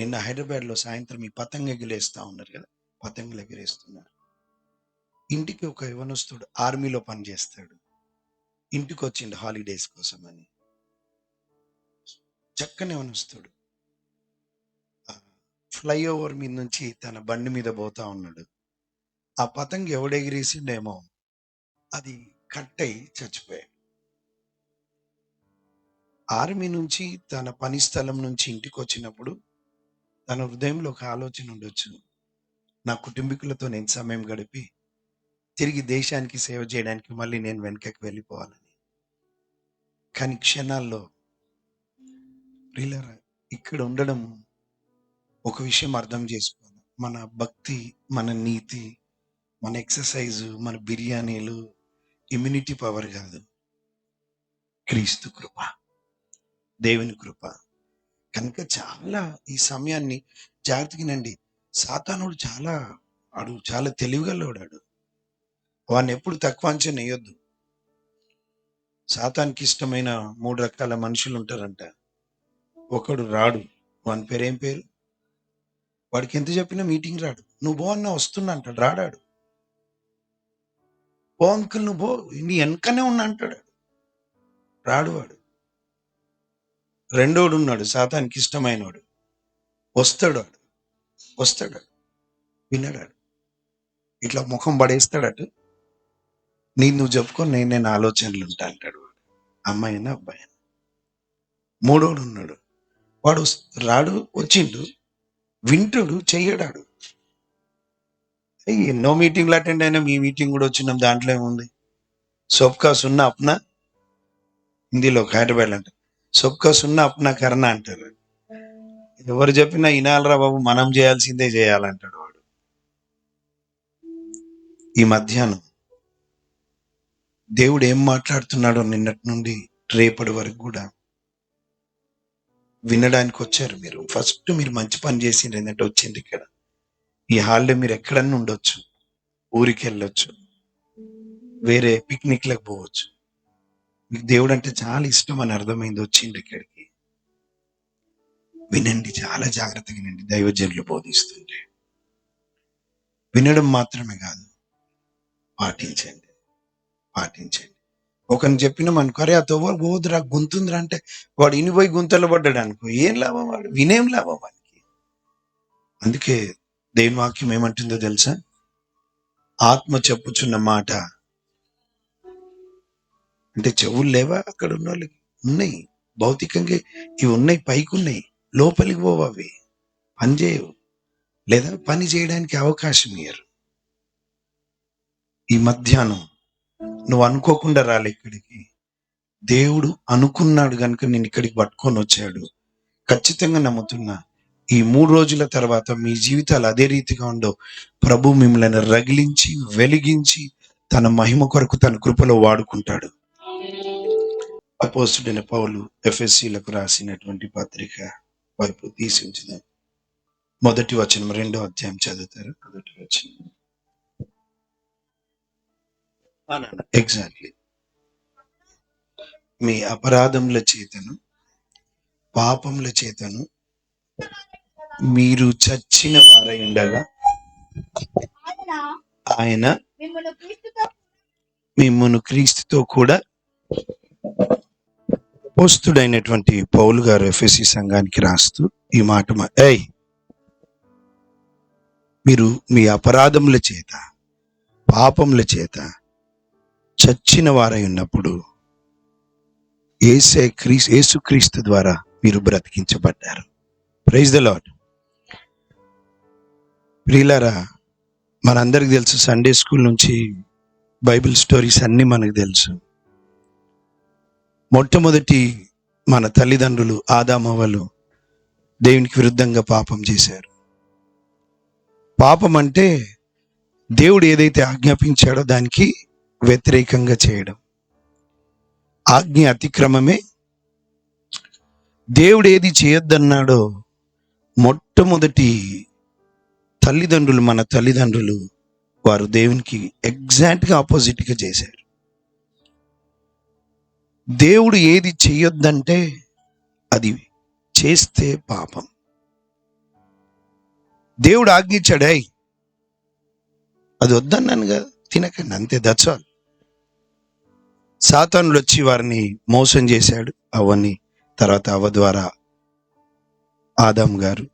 నిన్న హైదరాబాద్లో సాయంత్రం ఈ పతంగ ఎగిరేస్తా ఉన్నారు కదా పతంగులు ఎగిరేస్తున్నారు. ఇంటికి ఒక యవనస్తుడు ఆర్మీలో పనిచేస్తాడు. ఇంటికి వచ్చిండు హాలిడేస్ కోసం అని చక్కని యవనస్తుడు. ఫ్లైఓవర్ మీద నుంచి తన బండి మీద పోతా ఉన్నాడు. ఆ పతంగ ఎవడెగిరేసిండేమో అది కట్ అయి చచ్చిపోయాడు. ఆర్మీ నుంచి తన పని స్థలం నుంచి ఇంటికి వచ్చినప్పుడు తన హృదయంలో ఒక ఆలోచన ఉండొచ్చు. నా కుటుంబీకులతో నేను సమయం గడిపి తిరిగి దేశానికి సేవ చేయడానికి మళ్ళీ నేను వెనకకి వెళ్ళిపోవాలని. కానీ క్షణాల్లో ఇక్కడ ఉండడం ఒక విషయం అర్థం చేసుకోవాలి. మన భక్తి మన నీతి మన ఎక్సర్సైజ్ మన బిర్యానీలు ఇమ్యూనిటీ పవర్ కాదు. క్రీస్తు కృప దేవుని కృప. కనుక చాలా ఈ సమయాన్ని జాగ్రత్తగానండి సాతానుడు చాలా వాడు చాలా తెలివిగలవాడాడు. వాడిని ఎప్పుడు తక్కువ అంచనా వేయొద్దు. సాతానికి ఇష్టమైన మూడు రకాల మనుషులు ఉంటారంట. ఒకడు రాడు వాని పేరు ఏం పేరు? వాడికి ఎంత చెప్పినా మీటింగ్ రాడు. నువ్వు పో అన్న వస్తున్నా అంటాడు రాడాడు. పో అంకుల్ నువ్వు బో నీ వెనకనే ఉన్నా అంటాడు. రాడు వాడు. రెండోడు ఉన్నాడు సాతానికి ఇష్టమైనవాడు వస్తాడు వస్తాడు వాడు. వినడాడు ఇట్లా ముఖం పడేస్తాడట నీ నువ్వు చెప్పుకొని నేను నేను ఆలోచనలు ఉంటా అంటాడు వాడు. అమ్మాయినా అబ్బాయి మూడోడు ఉన్నాడు వాడు రాడు వచ్చిండు. వింటాడు చెయ్యడాడు. ఎన్నో మీటింగ్లు అటెండ్ అయినా మీ మీటింగ్ కూడా వచ్చినాం దాంట్లో ఏముంది? సొబ్కా సున్నా అప్నా? హిందీలో హైదరాబాద్ అంటే సొబ్కా సున్నా అప్నా కర్ణ అంటారు. ఎవరు చెప్పినా వినాలరా బాబు మనం చేయాల్సిందే చేయాలంటాడు వాడు. ఈ మధ్యాహ్నం దేవుడు ఏం మాట్లాడుతున్నాడో నిన్నటి నుండి రేపటి వరకు కూడా వినడానికి వచ్చారు మీరు. ఫస్ట్ మీరు మంచి పని చేసిండ్రు ఏంటంటే వచ్చింది ఇక్కడ. ఈ హాల్లో మీరు ఎక్కడన్నా ఉండొచ్చు ఊరికి వెళ్ళొచ్చు వేరే పిక్నిక్లకు పోవచ్చు. మీకు దేవుడు అంటే చాలా ఇష్టం అని అర్థమైంది వచ్చిండ్రు ఇక్కడికి. వినండి చాలా జాగ్రత్తగా వినండి. దైవజనులు బోధిస్తుంటే. వినడం మాత్రమే కాదు పాటించండి. పాటించండి. ఒకరిని చెప్పినాం అనుకో అరే అతో గోదురా గుంతుందిరా అంటే వాడు ఇనిపోయి గుంతలు పడ్డాడు అనుకో ఏం లాభం వాడు? వినేం లాభం వాడికి అందుకే దేవుని వాక్యం ఏమంటుందో తెలుసా? ఆత్మ చెప్పుచున్న మాట అంటే చెవులు లేవా? అక్కడ ఉన్న వాళ్ళకి ఉన్నాయి. భౌతికంగా ఇవి ఉన్నాయి పైకి ఉన్నాయి లోపలికి పోవు అవి. పని చేయవు. లేదా పని చేయడానికి అవకాశం ఇయ్యరు. ఈ మధ్యాహ్నం నువ్వు అనుకోకుండా రాలే ఇక్కడికి. దేవుడు అనుకున్నాడు కనుక నేను ఇక్కడికి పట్టుకొని వచ్చాడు. ఖచ్చితంగా నమ్ముతున్నా. ఈ మూడు రోజుల తర్వాత మీ జీవితాలు అదే రీతిగా ఉండవు. ప్రభు మిమ్మల్ని రగిలించి వెలిగించి తన మహిమ కొరకు తన కృపలో వాడుకుంటాడు. అపోస్తుడైన పౌలు ఎఫ్ఎస్సీలకు రాసినటువంటి పత్రిక వైపు తీసి ఉంచుదాం. మొదటి వచనం రెండో అధ్యాయం చదువుతారు. మొదటి వచనం. ఎగ్జాక్ట్లీ మీ అపరాధముల చేతను పాపముల చేతను మీరు చచ్చిన వారై ఉండగా ఆయన మిమ్మల్ని క్రీస్తుతో కూడా అపోస్తుడైనటువంటి పౌలు గారు ఎఫ్ఎస్సి సంఘానికి రాస్తూ ఈ మాట ఏయ్ మీరు మీ అపరాధముల చేత పాపముల చేత చచ్చిన వారై ఉన్నప్పుడు ఏసే క్రీస్ ఏసుక్రీస్తు ద్వారా మీరు బ్రతికించబడ్డారు. ప్రైజ్ ద లాడ్ ప్రియులారా మనందరికి తెలుసు సండే స్కూల్ నుంచి బైబిల్ స్టోరీస్ అన్నీ మనకు తెలుసు. మొట్టమొదటి మన తల్లిదండ్రులు ఆదామవ్వలు దేవునికి విరుద్ధంగా పాపం చేశారు. పాపం అంటే దేవుడు ఏదైతే ఆజ్ఞాపించాడో దానికి వ్యతిరేకంగా చేయడం. ఆజ్ఞ అతిక్రమమే. దేవుడు ఏది చేయొద్దన్నాడో మొట్టమొదటి తల్లిదండ్రులు మన తల్లిదండ్రులు వారు దేవునికి ఎగ్జాక్ట్గా ఆపోజిట్గా చేశారు. దేవుడు ఏది చేయొద్దంటే అది చేస్తే పాపం. దేవుడు ఆజ్ఞించాడే అది వద్దన్నాను కదా తినకండి అంతే దట్స్ ఆల్ సాతానులు వచ్చి వారిని మోసం చేశాడు అవన్నీ తర్వాత అవ ద్వారా ఆదాం గారు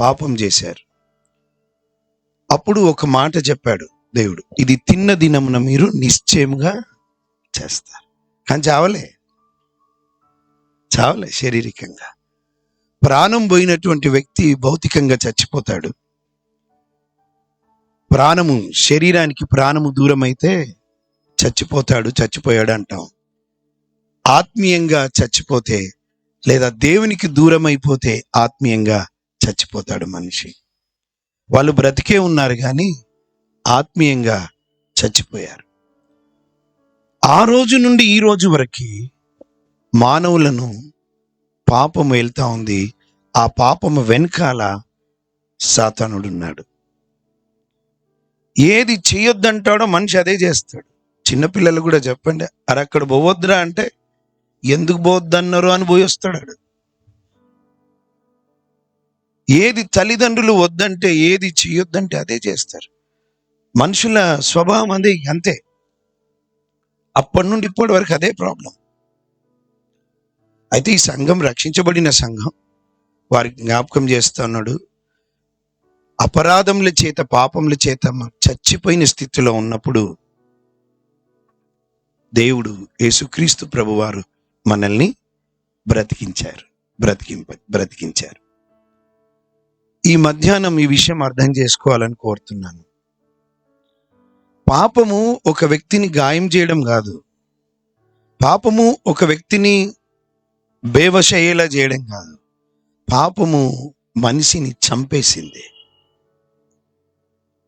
పాపం చేశారు. అప్పుడు ఒక మాట చెప్పాడు దేవుడు ఇది తిన్న దినమున మీరు నిశ్చయముగా చేస్తారు. కానీ చావలే. చావలే శారీరకంగా. ప్రాణం పోయినటువంటి వ్యక్తి భౌతికంగా చచ్చిపోతాడు. ప్రాణము శరీరానికి ప్రాణము దూరం అయితే చచ్చిపోతాడు చచ్చిపోయాడు అంటాం. ఆత్మీయంగా చచ్చిపోతే లేదా దేవునికి దూరం అయిపోతే ఆత్మీయంగా చచ్చిపోతాడు మనిషి. వాళ్ళు బ్రతికే ఉన్నారు కానీ ఆత్మీయంగా చచ్చిపోయారు. ఆ రోజు నుండి ఈ రోజు వరకు మానవులను పాపము వెళ్తా ఉంది. ఆ పాపము వెనకాల సాతానుడున్నాడు. ఏది చేయొద్దంటాడో మనిషి అదే చేస్తాడు. చిన్నపిల్లలు కూడా చెప్పండి అరే అక్కడ పోవద్దురా అంటే ఎందుకు పోవద్దన్నారు అని పోయి వస్తాడు. ఏది తల్లిదండ్రులు వద్దంటే ఏది చేయొద్దంటే అదే చేస్తారు. మనుషుల స్వభావం అదే అంతే. అప్పటి నుండి ఇప్పటి వరకు అదే ప్రాబ్లం. అయితే ఈ సంఘం రక్షించబడిన సంఘం వారికి జ్ఞాపకం చేస్తున్నాడు అపరాధముల చేత పాపముల చేత చచ్చిపోయిన స్థితిలో ఉన్నప్పుడు దేవుడు యేసుక్రీస్తు ప్రభువారు మనల్ని బ్రతికించారు బ్రతికింప బ్రతికించారు. ఈ మధ్యాహ్నం ఈ విషయం అర్థం చేసుకోవాలని కోరుతున్నాను. పాపము ఒక వ్యక్తిని గాయం చేయడం కాదు. పాపము ఒక వ్యక్తిని బేవశ అయ్యేలా చేయడం కాదు. పాపము మనిషిని చంపేసింది.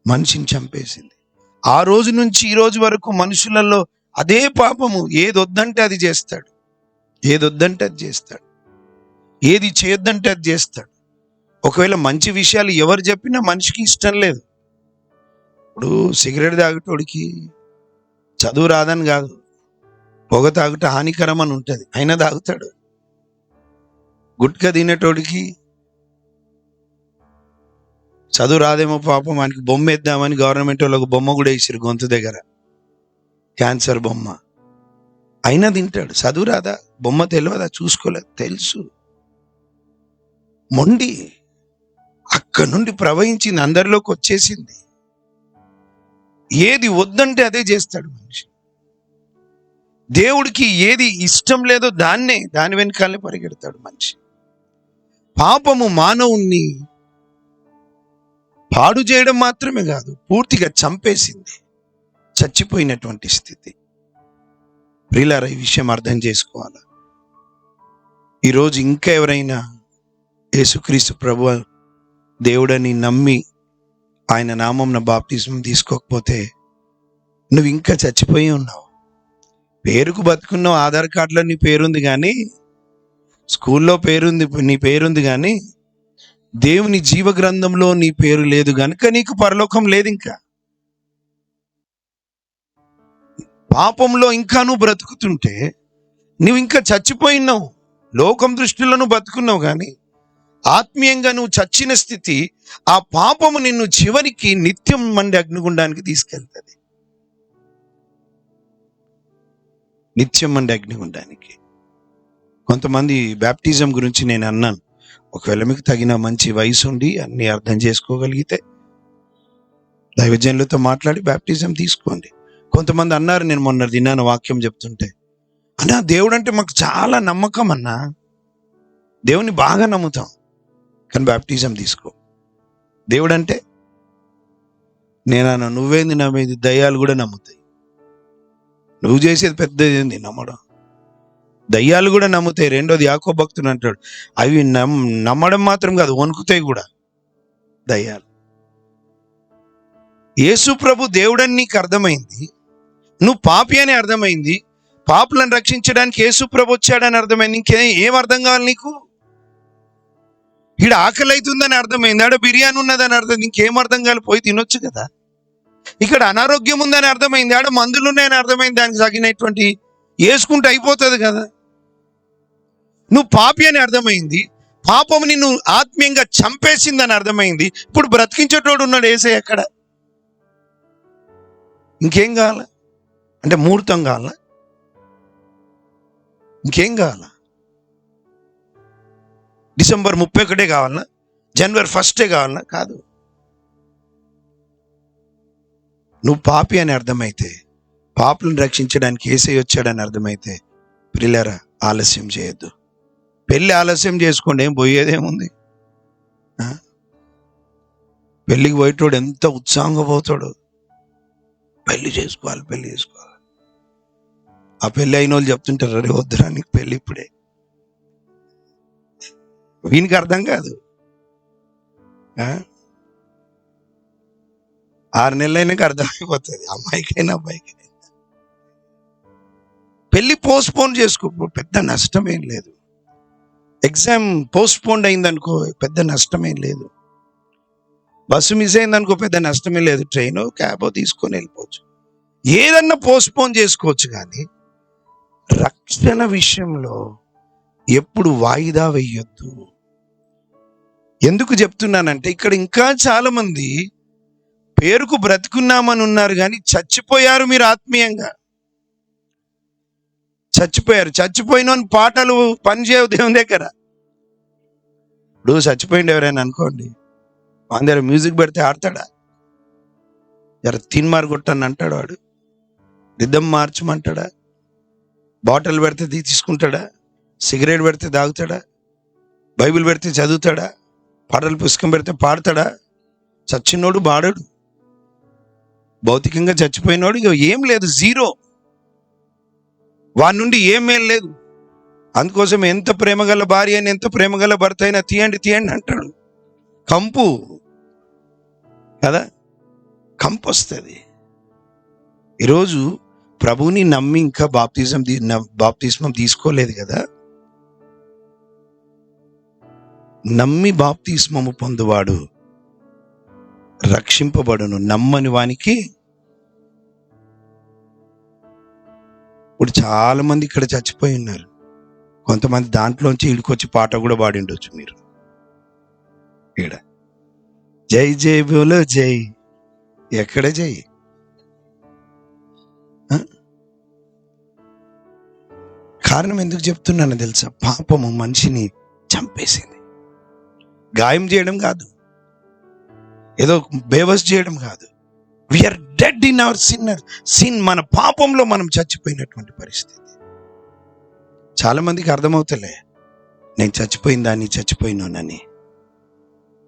మనిషిని చంపేసింది. ఆ రోజు నుంచి ఈ రోజు వరకు మనుషులలో అదే పాపము ఏది వద్దంటే అది చేస్తాడు. ఏది వద్దంటే అది చేస్తాడు. ఏది చేయొద్దంటే అది చేస్తాడు. ఒకవేళ మంచి విషయాలు ఎవరు చెప్పినా మనిషికి ఇష్టం లేదు. ఇప్పుడు సిగరెట్ తాగేటోడికి చదువు రాదని కాదు. పొగ తాగుట హానికరం అని ఉంటుంది. అయినా తాగుతాడు. గుట్కా తినేటోడికి చదువు రాదేమో పాపం ఆయనకి బొమ్మ వేద్దామని గవర్నమెంట్ వాళ్ళకు బొమ్మ కూడా వేసారు గొంతు దగ్గర. క్యాన్సర్ బొమ్మ. అయినా తింటాడు. చదువు రాదా? బొమ్మ తెలియదా చూసుకోలేదు తెలుసు. మొండి అక్కడి నుండి ప్రవహించింది అందరిలోకి వచ్చేసింది. ఏది వద్దంటే అదే చేస్తాడు మనిషి. దేవుడికి ఏది ఇష్టం లేదో దాన్నే దాని వెనకాలనే పరిగెడతాడు మనిషి. పాపము మానవుణ్ణి పాడు చేయడం మాత్రమే కాదు పూర్తిగా చంపేసింది. చచ్చిపోయినటువంటి స్థితి. ప్రియులారా ఈ విషయం అర్థం చేసుకోవాలా? ఈరోజు ఇంకా ఎవరైనా యేసుక్రీస్తు ప్రభు దేవుడని నమ్మి ఆయన నామంన బాప్తిజం తీసుకోకపోతే నువ్వు ఇంకా చచ్చిపోయి ఉన్నావు. పేరుకు బతుకున్నావు ఆధార్ కార్డులో నీ పేరుంది కానీ స్కూల్లో పేరుంది నీ పేరుంది కానీ దేవుని జీవ గ్రంథంలో నీ పేరు లేదు కనుక నీకు పరలోకం లేదు ఇంకా. పాపంలో ఇంకా నువ్వు బ్రతుకుతుంటే నువ్వు ఇంకా చచ్చిపోయినావు లోకం దృష్టిలో నువ్వు బతుకున్నావు కానీ ఆత్మీయంగా నువ్వు చచ్చిన స్థితి ఆ పాపము నిన్ను చివరికి నిత్యం మండి అగ్నిగుండానికి తీసుకెళ్తుంది. నిత్యం మండి అగ్నిగుండానికి. కొంతమంది బ్యాప్టిజం గురించి నేను అన్నాను. ఒకవేళ మీకు తగిన మంచి వయసు ఉండి అన్ని అర్థం చేసుకోగలిగితే దైవజనులతో మాట్లాడి బ్యాప్టిజం తీసుకోండి. కొంతమంది అన్నారు నేను మొన్న తిన్నాను వాక్యం చెప్తుంటే అన్నా దేవుడు అంటే మాకు చాలా నమ్మకం అన్నా. దేవుని బాగా నమ్ముతాం. కానీ బ్యాప్టిజం తీసుకో. దేవుడు అంటే నేనన్నా నువ్వేంది నమ్మేది? దయ్యాలు కూడా నమ్ముతాయి. నువ్వు చేసేది పెద్దది నమ్మడం. దయ్యాలు కూడా నమ్ముతాయి. రెండోది యాకో భక్తుడు అంటాడు అవి నమ్ నమ్మడం మాత్రం కాదు వణుకుతాయి కూడా దయ్యాలు. యేసు ప్రభు దేవుడని నీకు అర్థమైంది. నువ్వు పాపి అని అర్థమైంది. పాపులను రక్షించడానికి యేసు ప్రభు వచ్చాడని అర్థమైంది. ఇంకే ఏం అర్థం కావాలి నీకు? ఈడ ఆకలి అవుతుందని అర్థమైంది ఆడ బిర్యానీ ఉన్నదని అర్థం ఇంకేం అర్థం కావాలి పోయి తినొచ్చు కదా. ఇక్కడ అనారోగ్యం ఉందని అర్థమైంది ఆడ మందులు ఉన్నాయని అర్థమైంది దానికి తగినటువంటి వేసుకుంటే అయిపోతుంది కదా. నువ్వు పాపి అని అర్థమైంది పాపం నిన్ను ఆత్మీయంగా చంపేసిందని అర్థమైంది ఇప్పుడు బ్రతికించేటోడు ఉన్నాడు ఏసే ఎక్కడ? ఇంకేం కావాలా? అంటే ముహూర్తం కావాలా? ఇంకేం కావాలా? డిసెంబర్ ముప్పై ఒకటే కావాలన్నా జనవరి ఫస్టే కావాలన్నా కాదు. నువ్వు పాపి అని అర్థమైతే పాపులను రక్షించడానికి ఏసై వచ్చాడని అర్థమైతే ప్రిల్లరా ఆలస్యం చేయొద్దు. పెళ్ళి ఆలస్యం చేసుకోండి ఏం పోయేదేముంది పెళ్ళికి పోయేటోడు ఎంత ఉత్సాహంగా పోతాడు. పెళ్ళి చేసుకోవాలి పెళ్ళి చేసుకోవాలి. ఆ పెళ్ళి అయిన వాళ్ళు చెప్తుంటారు అరే వద్దురా నీకు పెళ్ళి ఇప్పుడే. వీనికి అర్థం కాదు. ఆ? ఆరు నెలలైనాక అర్థమైపోతుంది అమ్మాయికైనా అబ్బాయికైనా. పెళ్ళి పోస్ట్పోన్ చేసుకో. పెద్ద నష్టం ఏం లేదు. ఎగ్జామ్ పోస్ట్పోన్ అయిందనుకో పెద్ద నష్టం ఏం లేదు. బస్సు మిస్ అయిందనుకో పెద్ద నష్టమే లేదు. ట్రైన్ క్యాబో తీసుకొని వెళ్ళిపోవచ్చు. ఏదన్నా పోస్ట్పోన్ చేసుకోవచ్చు కానీ రక్షణ విషయంలో ఎప్పుడు వాయిదా వేయొద్దు. ఎందుకు చెప్తున్నానంటే ఇక్కడ ఇంకా చాలామంది పేరుకు బ్రతుకున్నామని ఉన్నారు కానీ చచ్చిపోయారు మీరు ఆత్మీయంగా. చచ్చిపోయారు. చచ్చిపోయిన పాటలు పనిచేయవు దేవుని దగ్గర. ఇప్పుడు చచ్చిపోయింది ఎవరైనా అనుకోండి. మన దగ్గర మ్యూజిక్ పెడితే ఆడతాడా? జర తిన్మార్ కొట్టని అంటాడు వాడు. నిద్దం మార్చమంటాడా? బాటిల్ పెడితే తీసుకుంటాడా? సిగరెట్ పెడితే తాగుతాడా? బైబిల్ పెడితే చదువుతాడా? పాటలు పుస్తకం పెడితే పాడతాడా? చచ్చినోడు బాడడు భౌతికంగా చచ్చిపోయినోడు ఇక ఏం లేదు జీరో. వాడి నుండి ఏమేం లేదు. అందుకోసం ఎంత ప్రేమగల భార్య అయినా ఎంత ప్రేమగల భర్త అయినా తీయండి తీయండి అంటాడు. కంపు. కదా? కంపు వస్తుంది. ఈరోజు ప్రభుని నమ్మి ఇంకా బాప్తిజం బాప్తిస్మం తీసుకోలేదు కదా? నమ్మి బాప్తిస్మము పొందువాడు రక్షింపబడును. నమ్మని వానికి ఇప్పుడు చాలామంది ఇక్కడ చచ్చిపోయి ఉన్నారు. కొంతమంది దాంట్లోంచి ఇడికొచ్చి పాట కూడా పాడి ఉండొచ్చు మీరు. ఈడ. జై జై బోలో జై. ఎక్కడ జై? కారణం ఎందుకు చెప్తున్నాను తెలుసా? పాపము మనిషిని చంపేసింది. గాయం చేయడం కాదు. ఏదో బేవస్ చేయడం కాదు. We are dead in our sinner sin మన పాపంలో మనం చచ్చిపోయినటువంటి పరిస్థితి. చాలామందికి అర్థమవుతలే నేను చచ్చిపోయిన దాన్ని చచ్చిపోయినానని.